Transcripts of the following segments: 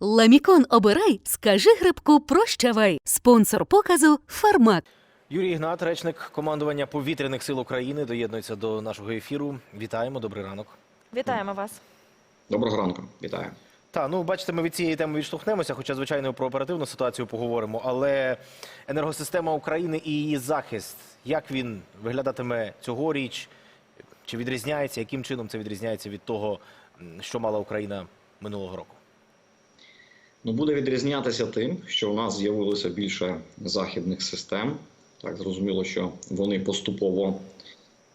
Ламікон обирай, скажи грибку прощавай. Спонсор показу Фармак. Юрій Ігнат, речник командування повітряних сил України, доєднується до нашого ефіру. Вітаємо, добрий ранок. Вітаємо вас. Доброго ранку, вітаю. Та ну бачите, ми від цієї теми відштовхнемося, хоча звичайно про оперативну ситуацію поговоримо. Але енергосистема України і її захист, як він виглядатиме цьогоріч? Чи відрізняється? Яким чином це відрізняється від того, що мала Україна минулого року? Ну, буде відрізнятися тим, що у нас з'явилося більше західних систем. Так, зрозуміло, що вони поступово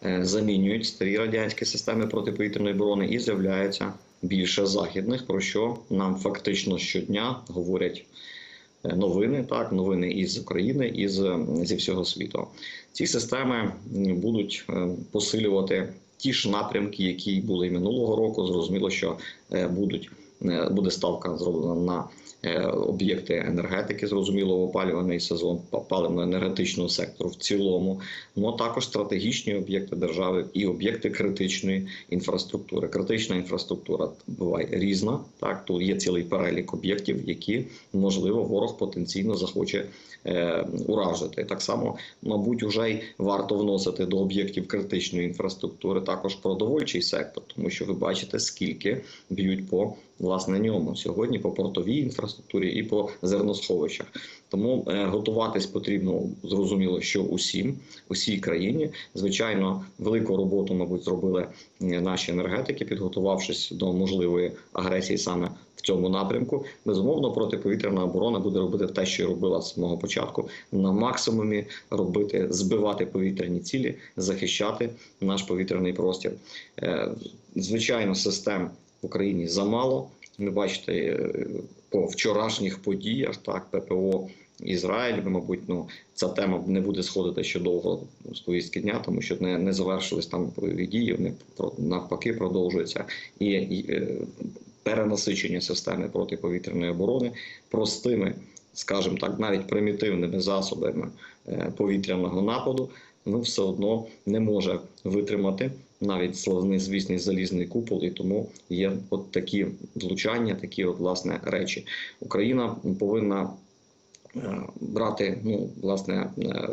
е, замінюють старі радянські системи протиповітряної оборони і з'являється більше західних, про що нам фактично щодня говорять е, новини, так, новини із України, із зі всього світу. Ці системи будуть е, посилювати ті ж напрямки, які були минулого року. Зрозуміло, що будуть буде ставка зроблена на е, об'єкти енергетики, зрозуміло, в опалювальний сезон па- паливно-енергетичного сектору в цілому, ну а також стратегічні об'єкти держави і об'єкти критичної інфраструктури. Критична інфраструктура буває різна. Так, тут є цілий перелік об'єктів, які можливо ворог потенційно захоче е, уражити. Так само, мабуть, вже й варто вносити до об'єктів критичної інфраструктури також продовольчий сектор, тому що ви бачите, скільки б'ють по власне ньому сьогодні по портовій інфраструктурі і по зерносховищах. Тому е, готуватись потрібно зрозуміло, що усім, усій країні. Звичайно, велику роботу, мабуть, зробили е, наші енергетики, підготувавшись до можливої агресії саме в цьому напрямку. Безумовно, протиповітряна оборона буде робити те, що й робила з самого початку, на максимумі робити, збивати повітряні цілі, захищати наш повітряний простір. Е, Звичайно, систем в Україні замало. Ви бачите е, по вчорашніх подіях, так ППО Ізраїль, мабуть, ну ця тема не буде сходити ще довго з повістки дня, тому що не, не завершились там дії. Вони навпаки продовжуються і, і е, перенасичення системи протиповітряної оборони простими, скажімо так, навіть примітивними засобами е, повітряного нападу. Ну, все одно не може витримати навіть славний звісний залізний купол, і тому є от такі влучання, такі от власне речі. Україна повинна е, брати, ну власне. е,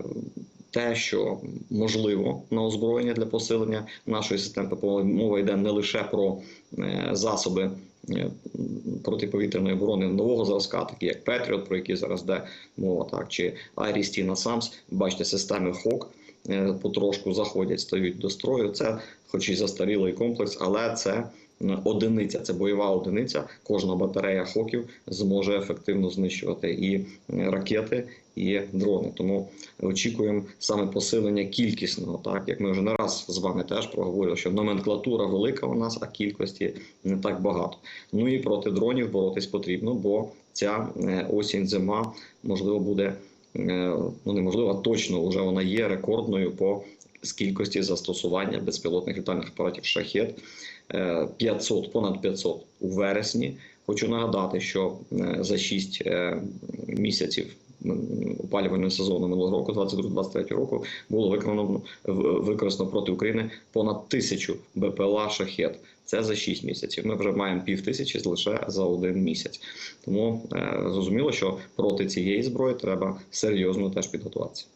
Те, що можливо на озброєння для посилення нашої системи ППО, мова йде не лише про е, засоби протиповітряної оборони нового зразка, такі як Петріот, про які зараз йде мова, так чи Айрісті Насамс. Бачите, системи ХОК потрошку заходять, стають до строю. Це, хоч і застарілий комплекс, але це одиниця, це бойова одиниця. Кожна батарея хоків зможе ефективно знищувати і е, ракети, і дрони. Тому очікуємо саме посилення кількісного, так як ми вже не раз з вами теж проговорили, що номенклатура велика у нас, а кількості не так багато. Ну і проти дронів боротись потрібно, бо ця е, осінь, зима можливо буде е, ну неможливо, точно вже вона є рекордною по з кількості застосування безпілотних літальних апаратів шахет Е, 500, понад 500 у вересні. Хочу нагадати, що е, за 6 місяців опалювального сезону минулого року, 22-23 року, було виконано використано проти України понад тисячу БПЛА шахет. Це за 6 місяців. Ми вже маємо пів тисячі лише за один місяць. Тому е, зрозуміло, що проти цієї зброї треба серйозно теж підготуватися.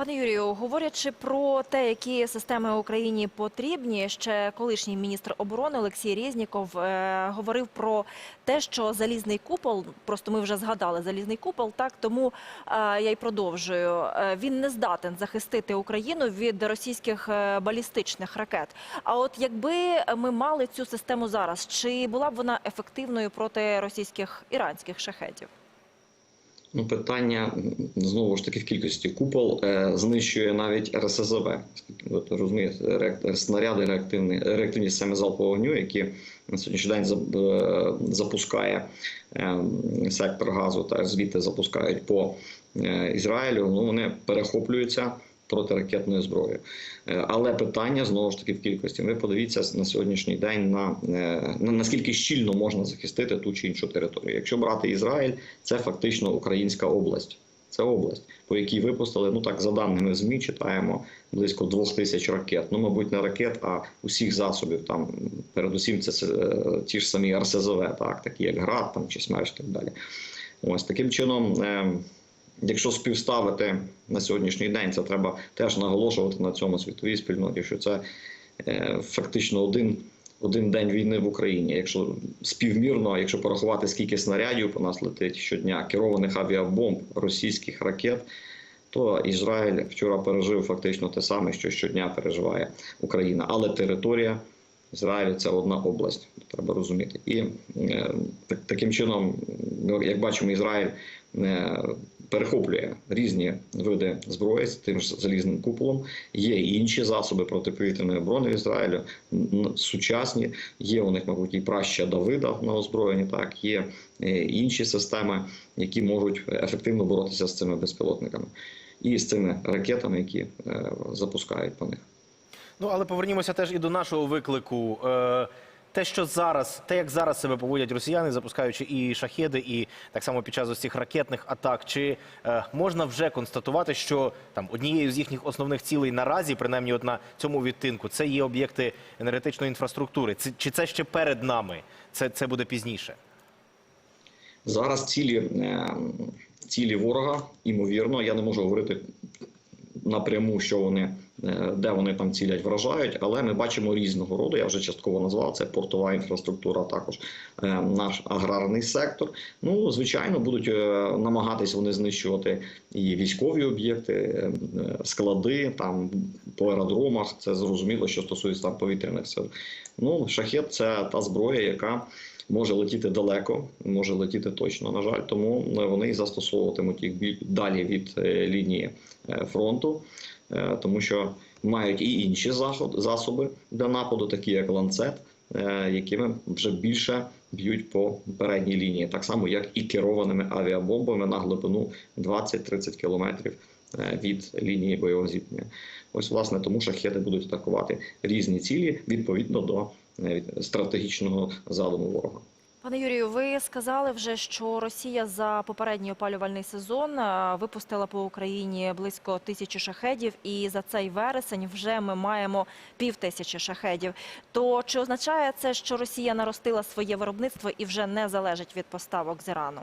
Пане Юрію, говорячи про те, які системи Україні потрібні, ще колишній міністр оборони Олексій Резніков е, говорив про те, що залізний купол, просто ми вже згадали залізний купол, так тому е, я й продовжую. Е, він не здатен захистити Україну від російських е, балістичних ракет. А от якби ми мали цю систему зараз, чи була б вона ефективною проти російських іранських шахетів? Ну, питання знову ж таки в кількості купол е, знищує навіть РСЗВ. Ви розумієте, реак- снаряди реактивні, реактивні системи залпового вогню, які на сьогоднішній день е, запускає е, сектор газу та звідти запускають по е, Ізраїлю. Ну вони перехоплюються протиракетною зброєю. Е, Але питання знову ж таки в кількості. Ви подивіться на сьогоднішній день на, е, на наскільки щільно можна захистити ту чи іншу територію. Якщо брати Ізраїль, це фактично українська область. Це область, по якій випустили, ну так за даними ЗМІ, читаємо близько двох тисяч ракет. Ну, мабуть, не ракет, а усіх засобів. Там передусім це е, ті ж самі РСЗВ, так, такі як ГРАД там, чи СМЕРШ і так далі. Ось таким чином, е, якщо співставити на сьогоднішній день, це треба теж наголошувати на цьому світовій спільноті, що це е, фактично один. Один день війни в Україні. Якщо співмірно, якщо порахувати скільки снарядів по нас летить щодня, керованих авіабомб, російських ракет, то Ізраїль вчора пережив фактично те саме, що щодня переживає Україна. Але територія Ізраїлю це одна область, треба розуміти. І е, так, таким чином, ну, як бачимо, Ізраїль е, перехоплює різні види зброї з тим ж залізним куполом. Є інші засоби протиповітряної оборони в Ізраїлю, сучасні. Є у них, мабуть, і праща Давида на озброєнні. Так є е, інші системи, які можуть ефективно боротися з цими безпілотниками і з цими ракетами, які запускають по них. Ну але повернімося теж і до нашого виклику. Е, те, що зараз, те, як зараз себе поводять росіяни, запускаючи і шахеди, і так само під час ось ракетних атак, чи е, можна вже констатувати, що там однією з їхніх основних цілей наразі, принаймні от на цьому відтинку, це є об'єкти енергетичної інфраструктури. Це, чи це ще перед нами? Це, це буде пізніше? Зараз цілі, е, цілі ворога, імовірно, я не можу говорити напряму, що вони, де вони там цілять, вражають, але ми бачимо різного роду. Я вже частково назвав це портова інфраструктура, також е, наш аграрний сектор. Ну, звичайно, будуть е, намагатись вони знищувати і військові об'єкти, е, е, склади там по аеродромах. Це зрозуміло, що стосується там повітряних сил. Ну, шахет це та зброя, яка може летіти далеко, може летіти точно, на жаль, тому е, вони і застосовуватимуть їх далі від е, лінії е, фронту, е, тому що мають і інші засоби для нападу, такі як ланцет, е, якими вже більше б'ють по передній лінії, так само як і керованими авіабомбами на глибину 20-30 кілометрів е, від лінії бойового зіткнення. Ось власне тому шахеди будуть атакувати різні цілі відповідно до е, стратегічного задуму ворога. Пане Юрію, ви сказали вже, що Росія за попередній опалювальний сезон випустила по Україні близько тисячі шахедів, і за цей вересень вже ми маємо пів тисячі шахедів. То чи означає це, що Росія наростила своє виробництво і вже не залежить від поставок з Ірану?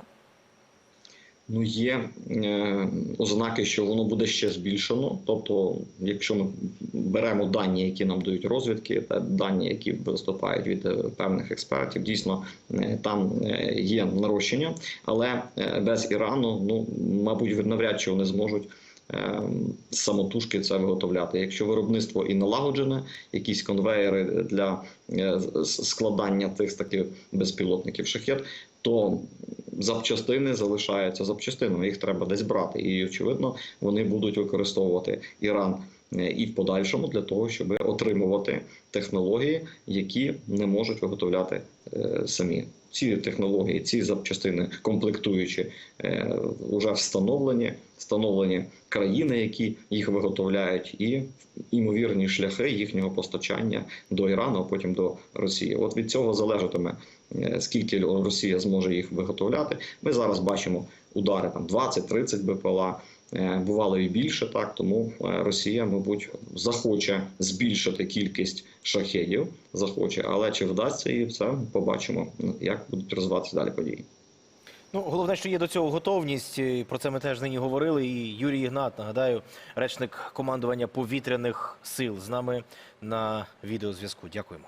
Ну, є е, ознаки, що воно буде ще збільшено. Тобто, якщо ми беремо дані, які нам дають розвідки, та дані, які виступають від е, певних експертів, дійсно е, там е, є нарощення, але е, без Ірану, ну мабуть, навряд чи вони зможуть. е, Самотужки це виготовляти. Якщо виробництво і налагоджене, якісь конвеєри для е, складання тих таких безпілотників шахет, то запчастини залишаються запчастинами, їх треба десь брати. І очевидно, вони будуть використовувати Іран е, і в подальшому для того, щоб отримувати технології, які не можуть виготовляти е, самі. Ці технології, ці запчастини комплектуючі е, вже встановлені, встановлені країни, які їх виготовляють, і імовірні шляхи їхнього постачання до Ірану, а потім до Росії. От від цього залежатиме е, скільки Росія зможе їх виготовляти. Ми зараз бачимо удари там 20-30 БПЛА. е, Бувало і більше так, тому е, Росія, мабуть, захоче збільшити кількість шахедів, захоче, але чи вдасться їй це, побачимо, як будуть розвиватися далі події. Ну, головне, що є до цього готовність. Про це ми теж нині говорили. І Юрій Ігнат, нагадаю, речник командування повітряних сил з нами на відеозв'язку. Дякуємо.